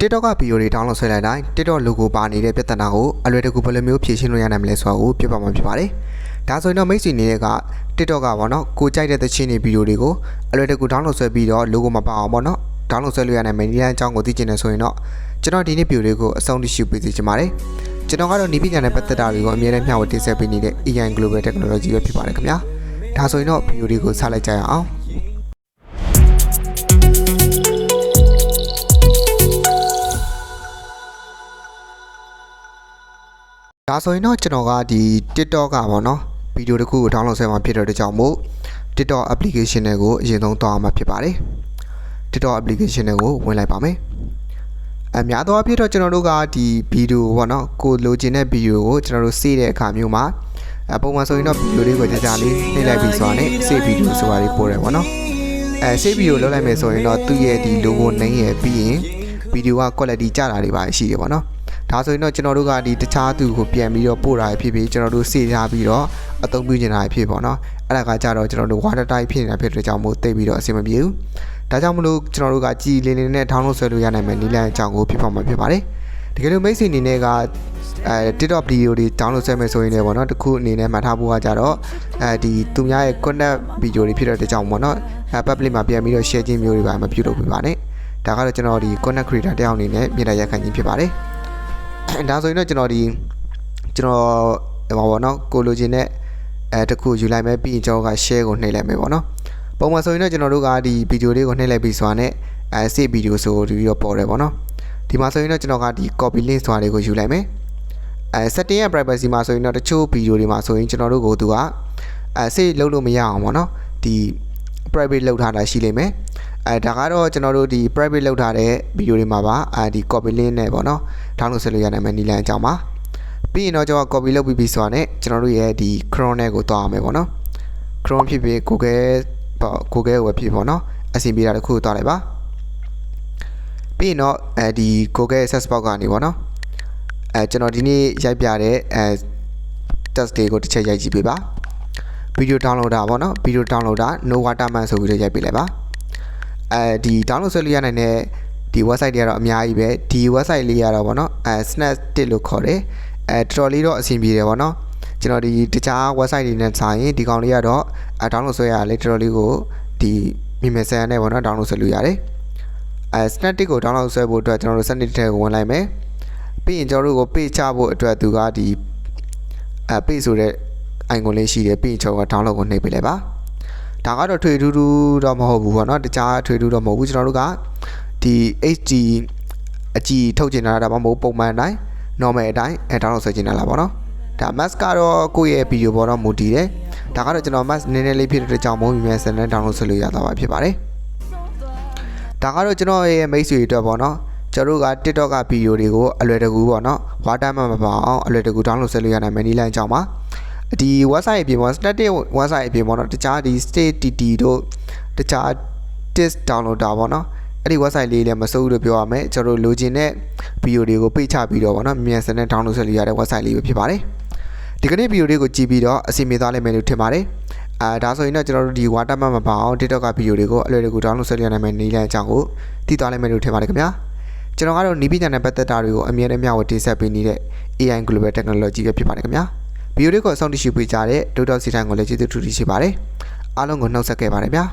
TikTok ကဗီဒီယိုတွေ download ဆွဲလိုက်တိုင်း TikTok logo ပါနေတဲ့ပြဿနာကိုအလွယ်တကူဘယ်လိုမျိုးဖြေရှင်းလို့ရနိုင်မလဲဆိုတာကိုပြပြမှာဖြစ်ပါတယ်။ဒါဆိုရင်တော့မိတ်ဆွေနေက TikTok ကပေါ့နော်ကိုကြိုက်တဲ့သချင်းတွေဗီဒီယိုတွေကိုအလွယ်တကူ download ဆွဲပြီးတော့ logo မပါအောင်ပေါ့နော် download ဆွဲလို့ရနိုင်မယ်ဒီလမ်းအကြောင်းကိုသိချင်တယ်ဆိုရင်တော့ကျွန်တော်ဒီနေ့ဗီဒီယိုလေးကိုအဆုံးထိရှုပေးစီချင်ပါတယ်။ကျွန်တော်ကတော့ဒီပညာနဲ့ပတ်သက်တာတွေကိုအမြဲတမ်းမျှဝေတင်ဆက်ပေးနေတဲ့ EN Global Technology ပဲဖြစ်ပါတယ်ခင်ဗျာ။ဒါဆိုရင်တော့ဗီဒီယိုလေးကိုစလိုက်ကြရအောင်။ ဒါဆိုရင်တော့ကျွန်တော်ကဒီ TikTok ကပေါ့နော်ဗီဒီယိုတစ်ခုကို download ဆဲမှာဖြစ်တဲ့အတွက်ကြောင့်မို့ TikTok application တွေကိုအရင်ဆုံးသွားအောင်မှာဖြစ်ပါတယ် TikTok application တွေကိုဝင်လိုက်ပါမယ်အများသောအားဖြင့်တော့ကျွန်တော်တို့ကဒီဗီဒီယိုပေါ့နော်ကိုလိုချင်တဲ့ဗီဒီယိုကိုကျွန်တော်တို့စေးတဲ့အခါမျိုးမှာအပုံမှန်ဆိုရင်တော့ဗီဒီယိုလေးကိုကြာကြာလေးနှိပ်လိုက်ပြီးဆိုတာနဲ့စေးဗီဒီယိုဆိုတာလေးပို့တယ်ပေါ့နော်အဲစေးဗီဒီယိုလောက်လိုက်မယ်ဆိုရင်တော့သူ့ရဲ့ဒီ logo နိုင်ရပြီးရင်ဗီဒီယိုက quality ကျတာတွေပါရှိတယ်ပေါ့နော် ဒါဆိုရင်တော့ကျွန်တော်တို့ကဒီတခြားသူကိုပြန်ပြီးတော့ပို့တာဖြစ်ပြီးကျွန်တော်တို့စေထားပြီးတော့အသုံးပြုနေတာဖြစ်ပေါ့နော်အဲ့ဒါကကြတော့ကျွန်တော်တို့ water type ဖြစ်နေတာဖြစ်တဲ့ကြောင့်မို့တိတ်ပြီးတော့အဆင်မပြေဘူးဒါကြောင့်မလို့ကျွန်တော်တို့ကကြည်လင်းလင်းနဲ့ download ဆွဲလို့ရနိုင်မယ်နည်းလမ်းအကြောင်းကိုဖြစ်ပေါ်မှာဖြစ်ပါတယ်တကယ်လို့မိတ်ဆွေအနေနဲ့ကအဲ TikTok video တွေ download ဆွဲမယ်ဆိုရင်လည်းပေါ့နော်တခုအနေနဲ့မှတ်ထားဖို့ကကြတော့အဲဒီသူများရဲ့ connect video တွေဖြစ်တဲ့ကြောင့်ပေါ့နော်အဲ public မှာပြန်ပြီးတော့ share ခြင်းမျိုးတွေပါမပြုလုပ်ပြပါနဲ့ဒါကတော့ကျွန်တော်ဒီ connect creator တယောက်အနေနဲ့မြေတားရက်ခံခြင်းဖြစ်ပါတယ် ဒါဆိုရင်တော့ကျွန်တော်ဒီကျွန်တော်ဟောပါတော့ကိုလိုချင်တဲ့အဲတခုယူလိုက်မယ်ပြီးရင်ကျွန်တော်က share ကိုနှိပ်လိုက်မယ်ပေါ့နော်ပုံမှန်ဆိုရင်တော့ကျွန်တော်တို့ကဒီဗီဒီယိုလေးကိုနှိပ်လိုက်ပြီးဆိုတာနဲ့အဲစစ်ဗီဒီယိုဆိုပြီးတော့ပေါ်တယ်ပေါ့နော်ဒီမှာဆိုရင်တော့ကျွန်တော်ကဒီ copy link ဆိုတာတွေကိုယူလိုက်မယ်အဲ setting ရဲ့ privacy မှာဆိုရင်တော့တချို့ဗီဒီယိုတွေမှာဆိုရင်ကျွန်တော်တို့ကိုသူကအဲစိတ်လုံးလို့မရအောင်ပေါ့နော်ဒီ private လောက်ထားတာရှိလိမ့်မယ်အဲဒါကတော့ကျွန်တော်တို့ဒီ private လောက်ထားတဲ့ဗီဒီယိုတွေမှာပါအဲဒီ copy link နဲ့ပေါ့နော် download ဆက်လို့ရနိုင်မယ့်နည်းလမ်းအကြောင်းပါပြီးရင်တော့ကျွန်တော် copy လုပ်ပြီးပြီဆိုတာနဲ့ကျွန်တော်တို့ရဲ့ဒီ chrome နဲ့ကိုသွားအောင်မယ်ပေါ့နော် chrome ဖြစ်ဖြစ် google ပေါ့ google ကိုဖြစ်ပေါ့နော်အဆင်ပြေတာတစ်ခုသွားလိုက်ပါပြီးရင်တော့အဲဒီ Google Access Box ကနေပေါ့နော်အဲကျွန်တော်ဒီနေ့ရိုက်ပြတဲ့အဲ test တွေကိုတစ်ချက်ရိုက်ကြည့်ပေးပါ ဗီဒီယို download တာပေါ့နော်ဗီဒီယို download တာ no waterman ဆိုပြီးတော့ရိုက်ပေးလိုက်ပါအဲဒီ download ဆက်လို့ရနိုင်တဲ့ဒီ website တွေကတော့အများကြီးပဲဒီ website လေးရတော့ဗောနော်အဲ snap 1လို့ခေါ်တယ်အဲတော်တော်လေးတော့အဆင်ပြေတယ်ဗောနော်ကျွန်တော်ဒီတခြား website တွေနဲ့ဆိုင်ရင်ဒီကောင်လေးကတော့အဲ download ဆွဲရလေတော်တော်လေးကိုဒီမိမယ်ဆန်နဲ့ဗောနော် download ဆွဲလို့ရတယ်အဲ snap 1ကို download ဆွဲဖို့အတွက်ကျွန်တော်တို့ snap 1ထဲကိုဝင်လိုက်မယ်ပြီးရင်ကျွန်တော်တို့ကို page ချဖို့အတွက်သူကဒီအဲ page ဆိုတဲ့ icon လေးရှိတယ်ပြီးရင်ကျွန်တော်က download ကိုနှိပ်ပေးလိုက်ပါဒါကတော့ထွေထူးထူးတော့မဟုတ်ဘူးဗောနော်တခြားထွေထူးတော့မဟုတ်ဘူးကျွန်တော်တို့ကဒီ HD အကြည့်ထုတ်ကျင်တာဒါမှမဟုတ်ပုံမှန်အတိုင်း normal အတိုင်းအဲ download ဆွဲကျင်တာလားဗောနော်ဒါ mask ကတော့ကိုယ့်ရဲ့ video ပေါ်တော့မူတည်တယ်ဒါကတော့ကျွန်တော် mask နည်းနည်းလေးဖြစ်တဲ့ကြောင့်မို့မြန်ဆန်နဲ့ download ဆွဲလို့ရတာပါဖြစ်ပါတယ်ဒါကတော့ကျွန်တော်ရဲ့မိတ်ဆွေတွေအတွက်ပေါ့နော်ကျွန်တော်တို့က TikTok ကဗီဒီယိုတွေကိုအလွယ်တကူပေါ့နော် water မှမပါအောင်အလွယ်တကူ download ဆွဲလို့ရနိုင်မယ်နည်းလမ်းအကြောင်းပါ ဒီ website အပြင်ပေါ့ static website အပြင်ပေါ့နော်တခြားဒီ state tt တို့တခြား disk downloader ပေါ့နော်အဲ့ဒီ website လေးလည်းမစိုးဘူးလို့ပြောရမယ်ကျွန်တော်တို့လိုချင်တဲ့ဗီဒီယိုတွေကိုပိတ်ချပြီးတော့ဗောနော်မြန်ဆန်နဲ့ download ဆက်လို့ရတဲ့ website လေးပဲဖြစ်ပါတယ်ဒီကနေ့ဗီဒီယိုလေးကိုကြည့်ပြီးတော့အစီအမေသွားလိမ့်မယ်လို့ထင်ပါတယ်အာဒါဆိုရင်တော့ကျွန်တော်တို့ဒီ water map မပါအောင် TikTok ကဗီဒီယိုတွေကိုအလွယ်တကူ download ဆက်လို့ရနိုင်မယ်နည်းလမ်းအကြောင်းကိုသိသွားလိမ့်မယ်လို့ထင်ပါတယ်ခင်ဗျာကျွန်တော်ကတော့နီးပညာနဲ့ပတ်သက်တာတွေကိုအမြဲတမ်းမျှဝေတင်ဆက်ပေးနေတဲ့ AI Global Technology ပဲဖြစ်ပါတယ်ခင်ဗျာ ဗီဒီယိုလေးကိုအဆုံးထိရှုပေးကြတဲ့ဒုဒေါက်စီတိုင်းကိုလည်းကျေးဇူးထူးထူးရှိပါတယ်အားလုံးကိုနှုတ်ဆက်ခဲ့ပါတယ်ဗျာ